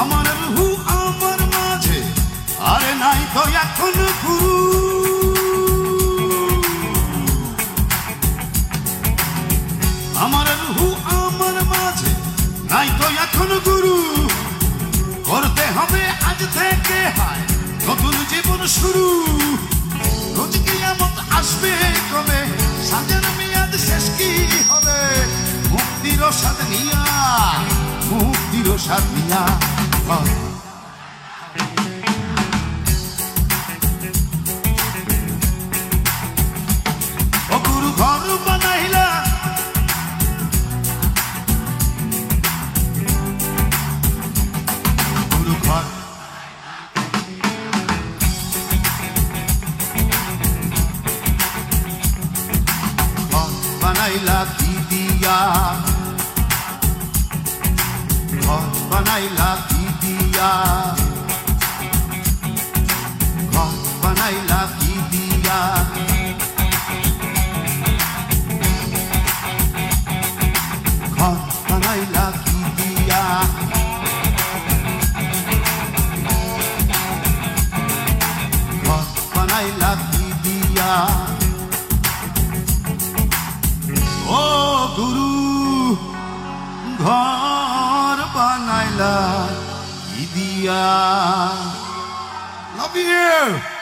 আমার রুহু আমার মাঝে, আরে নাই তো এখন গুরু। আমার রুহু আমার মাঝে, নাই তো এখন গুরু। করতে হবে আজ থেকে হায় নতুন জীবন শুরু। রোজ কিয়ামত আসবে কবে? সাজার মেয়াদ শেষ কি হবে? মুক্তির সাথ নিয়া, মুক্তির সাথ নিয়া। হয়। গুরু ঘর বানাইলা গুরু ঘর বানাইলা কি দিয়া ঘর বানাইলা কি দিয়া ঘর বানাইলা দিয়া দিয়া দিয়া ঘর love you.